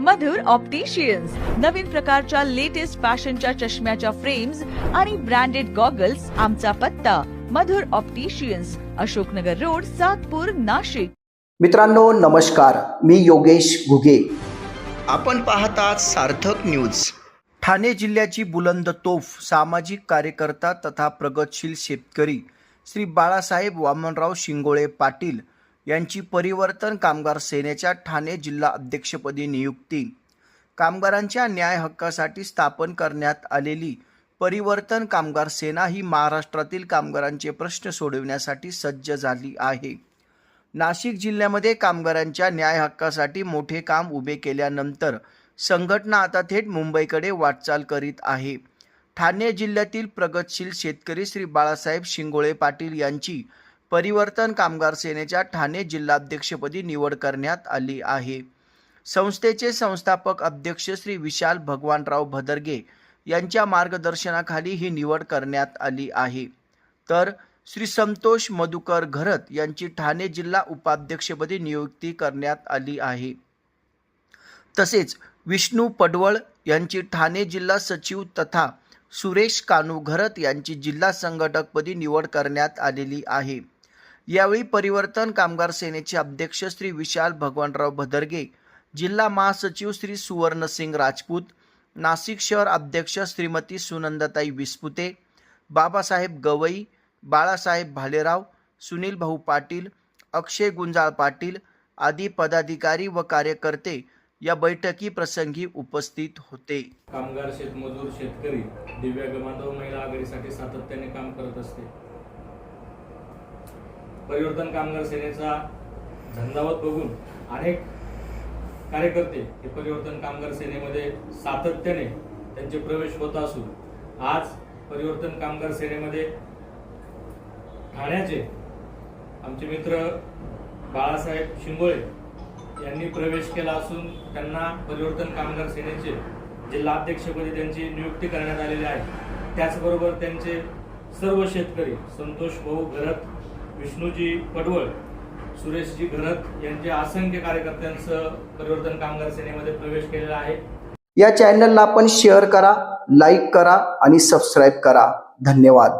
मधुर opticians नवीन प्रकारच्या latest फॅशनच्या चष्म्याच्या फ्रेम्स आणि ब्रँडेड गॉगल्स आमचा पत्ता. Madhur opticians Ashoknagar road Satpur Nashik. मित्रांनो नमस्कार. मी योगेश घुगे. आपण पाहतात सार्थक न्यूज ठाणे जिल्ह्याची बुलंद तोफ सामाजिक कार्यकर्ता तथा प्रगतशील शेतकरी. श्री बाळासाहेब वामनराव शिंगोळे पाटील यांची परिवर्तन कामगार सेनेच्या ठाणे जिल्हा अध्यक्षपदी नियुक्ती. कामगारांच्या न्याय हक्कासाठी स्थापन करण्यात आलेली परिवर्तन कामगार सेना ही महाराष्ट्रातील कामगारांचे प्रश्न सोडविण्यासाठी सज्ज झाली आहे. नाशिक जिल्ह्यामध्ये कामगारांच्या न्याय हक्कासाठी मोठे काम उभे केल्यानंतर संघटना आता थेट मुंबईकडे वाटचाल करीत आहे. ठाणे जिल्ह्यातील प्रगतशील शेतकरी श्री बाळासाहेब शिंगोळे पाटील यांची परिवर्तन कामगार सेनेच्या ठाणे जिल्हाध्यक्षपदी निवड करण्यात आली आहे. संस्थेचे संस्थापक अध्यक्ष श्री विशाल भगवानराव भदरगे यांच्या मार्गदर्शनाखाली ही निवड करण्यात आली आहे. तर श्री संतोष मधुकर घरत यांची ठाणे जिल्हा उपाध्यक्षपदी नियुक्ती करण्यात आली आहे. तसेच विष्णू पडवळ यांची ठाणे जिल्हा सचिव तथा सुरेश कानू घरत यांची जिल्हा संघटकपदी निवड करण्यात आलेली आहे. यावेळी परिवर्तन कामगार सेनेचे अध्यक्ष श्री विशाल भगवानराव भदरगे जिल्हा महासचिव श्री सुवर्णसिंग राजपूत नाशिक शहर अध्यक्ष श्रीमती सुनंदाताई विस्पुते बाबासाहेब गवई बाळासाहेब भालेराव सुनील भाऊ पाटील अक्षय गुंजाळ पाटील आदी पदाधिकारी व कार्यकर्ते या बैठकी प्रसंगी उपस्थित होते. कामगार शेतमजूर शेतकरी दिव्यांग महिला आघाडीसाठी सातत्याने काम करत असते. परिवर्तन कामगार सेनेचा झंझावत बघून अनेक कार्यकर्ते हे परिवर्तन कामगार सेनेमध्ये सातत्याने त्यांचे प्रवेश होत असून आज परिवर्तन कामगार सेनेमध्ये ठाण्याचे आमचे मित्र बाळासाहेब शिंगोळे यांनी प्रवेश केला असून त्यांना परिवर्तन कामगार सेनेचे जिल्हाध्यक्षपदी त्यांची नियुक्ती करण्यात आलेली आहे. त्याचबरोबर त्यांचे सर्व शेतकरी संतोष भाऊ घरत विष्णूजी पडवळ सुरेशजी घरत यांच्या असंख्य कार्यकर्त्यांचं परिवर्तन कामगार सेनेमध्ये प्रवेश केलेला आहे. या चॅनलला आपण शेअर करा लाईक करा आणि सबस्क्राईब करा. धन्यवाद.